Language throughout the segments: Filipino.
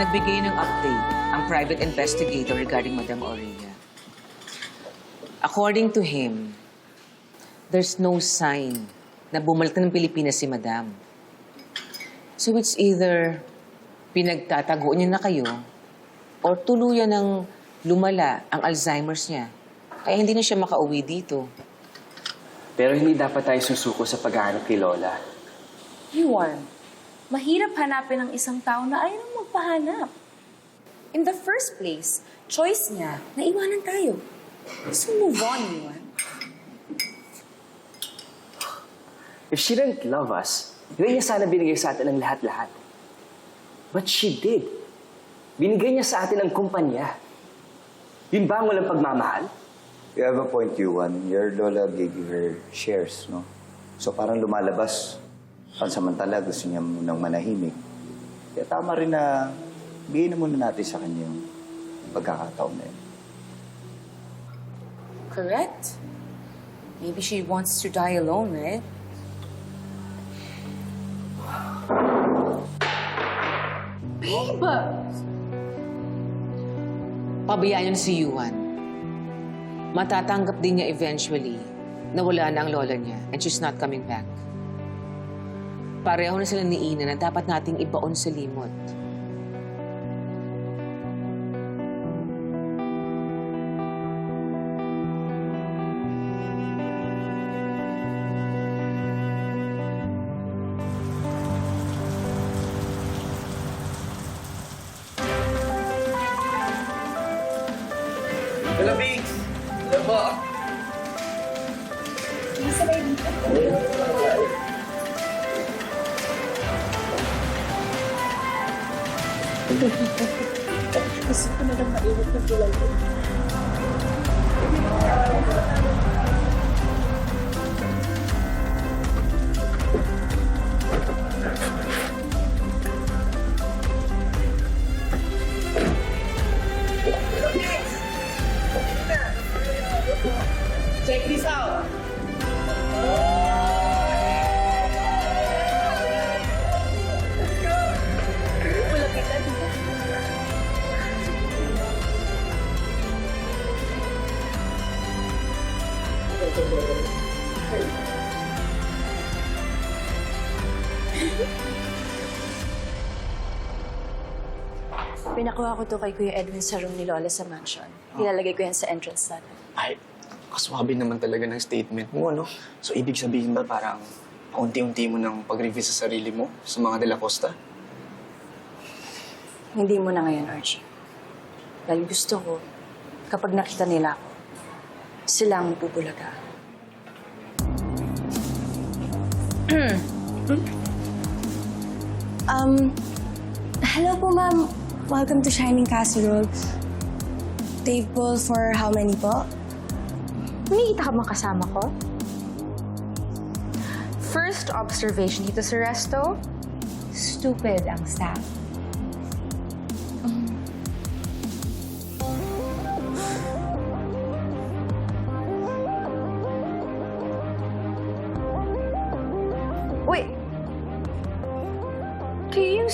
Nagbigay ng update ang private investigator regarding Madam Aurelia. According to him, there's no sign na bumalik na ng Pilipinas si Madam. So it's either pinagtatago niya na kayo or tuluyan ng lumala ang Alzheimer's niya. Kaya hindi na siya makauwi dito. Pero hindi dapat tayo susuko sa paghahanap kay Lola. Yuan, mahirap hanapin ang isang tao na ayaw magpahanap. In the first place, choice niya na iwanan tayo. So move on, Yuan. If she didn't love us, hindi niya sana binigay sa atin ang lahat-lahat. But she did. Binigay niya sa atin ang kumpanya. Yun ba ang walang pagmamahal? You have a point, Yuan. Your lola gave you her shares, no? So parang lumalabas. Pansamantala, gusto niya munang manahimik. Kaya tama rin na bigyan na muna natin sa kanya yung pagkakataon na yun. Correct. Maybe she wants to die alone, right? Babe! Pabayaan niyo na si Yuan. Matatanggap din niya eventually na wala na ang lola niya and she's not coming back. Pareho na sila ni Ina na dapat nating ibaon sa limot. Hello, Biggs! Hello po! Check Pinakuha ko to kay Kuya Edwin sa room ni Lola sa mansion. Nilalagay ko yan sa entrance natin. Ay, kaswabe naman talaga ng statement mo, ano? So, ibig sabihin ba parang paunti-unti mo nang pag-review sa sarili mo sa mga De La Costa? Hindi mo na ngayon, Archie. Dahil gusto ko, kapag nakita nila ako, sila ang bubulaga. um, hello po, ma'am. Welcome to Shining Casserole. Table for how many po? Nakikita ka bang kasama ko? First observation dito sa resto, stupid ang staff.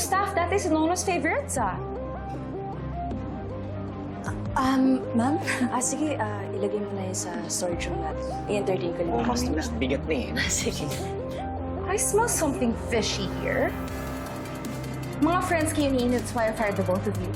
Staff dati sa Nono's favorites, ah. Um, ma'am? Ah, sige, ah, ilagay mo na yun sa storage room natin. I-entertain ko lang yung mami, customer. mas bigat na eh. Sige. I smell something fishy here. Mga friends kayo ni Ina, that's why I fired the both of you.